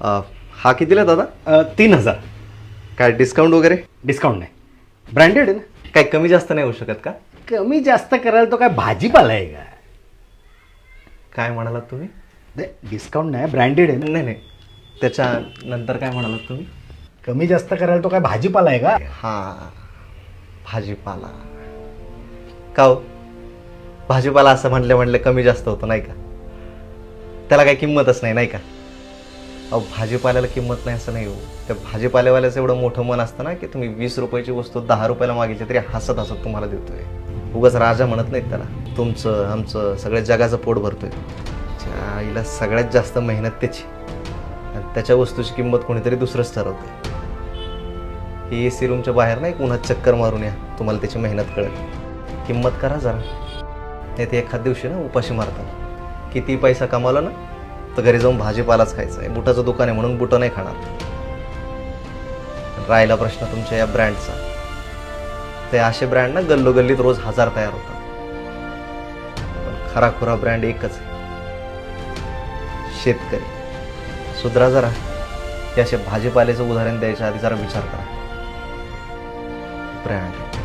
अ, हा कितीला दादा? अ, तीन हजार. काय डिस्काउंट वगैरे? डिस्काउंट नाही. ब्रँडेड आहे ना? काय कमी जास्त नाही होऊ शकत का? कमी जास्त करायला तो काय भाजीपाला आहे का? काय म्हणालात तुम्ही? डिस्काउंट नाही ब्रँडेड आहे ना? नाही नाही. त्याच्या नंतर काय म्हणालात तुम्ही? कमी जास्त करायला तो काय भाजीपाला आहे का? हां. भाजीपाला. का हो? भाजीपाला असं म्हणले म्हणले कमी जास्त होतं नाही का? त्याला काही किंमतच नाही नाही का? अहो भाजीपाल्याला किंमत नाही असं नाही हो. त्या भाजीपाल्यावाल्याचं एवढं मोठं मन असतं ना की तुम्ही वीस रुपयाची वस्तू दहा रुपयाला मागितली तरी हसत हसत तुम्हाला देतोय. उगाच राजा म्हणत नाहीत त्याला तुमचं आमचं सगळ्या जगाचं पोट भरतोय. त्या आईला सगळ्यात जास्त मेहनत त्याची. आणि त्याच्या वस्तूची किंमत कोणीतरी दुसरंच ठरवते ए सी रूमच्या बाहेर नाही उन्हात चक्कर मारून या. तुम्हाला त्याची मेहनत कळेल. किंमत करा जरा. नाही ते एखाद दिवशी ना उपाशी मारतात. किती पैसा कमावला ना तर घरी जाऊन भाजीपालाच खायचा आहे. बुटाचं दुकान आहे म्हणून बुटं नाही खाणार. राहिला प्रश्न तुमच्या या ब्रँडचा. ते असे ब्रँड ना गल्लोगल्लीत रोज हजार तयार होतात. पण खरा खुरा ब्रँड एकच आहे. शेतकरी. सुधरा जरा. हे असे भाजीपाल्याचं उदाहरण द्यायच्या आधी जरा विचार करा. ब्रँड.